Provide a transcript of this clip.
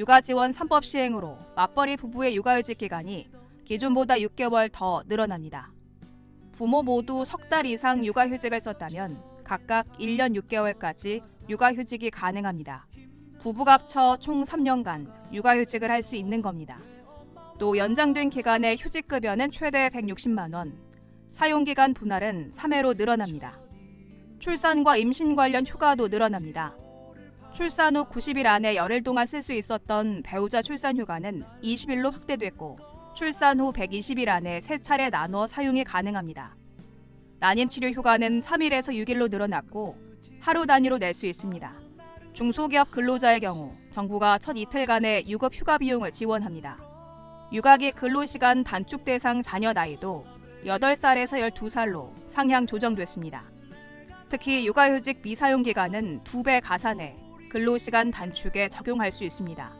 육아 지원 3법 시행으로 맞벌이 부부의 육아휴직 기간이 기존보다 6개월 더 늘어납니다. 부모 모두 석 달 이상 육아휴직을 썼다면 각각 1년 6개월까지 육아휴직이 가능합니다. 부부가 합쳐 총 3년간 육아휴직을 할 수 있는 겁니다. 또 연장된 기간의 휴직급여는 최대 160만 원, 사용기간 분할은 3회로 늘어납니다. 출산과 임신 관련 휴가도 늘어납니다. 출산 후 90일 안에 열흘 동안 쓸 수 있었던 배우자 출산 휴가는 20일로 확대됐고 출산 후 120일 안에 세 차례 나눠 사용이 가능합니다. 난임 치료 휴가는 3일에서 6일로 늘어났고 하루 단위로 낼 수 있습니다. 중소기업 근로자의 경우 정부가 첫 이틀간의 유급 휴가 비용을 지원합니다. 육아기 근로시간 단축 대상 자녀 나이도 8살에서 12살로 상향 조정됐습니다. 특히 육아휴직 미사용 기간은 2배 가산해 근로시간 단축에 적용할 수 있습니다.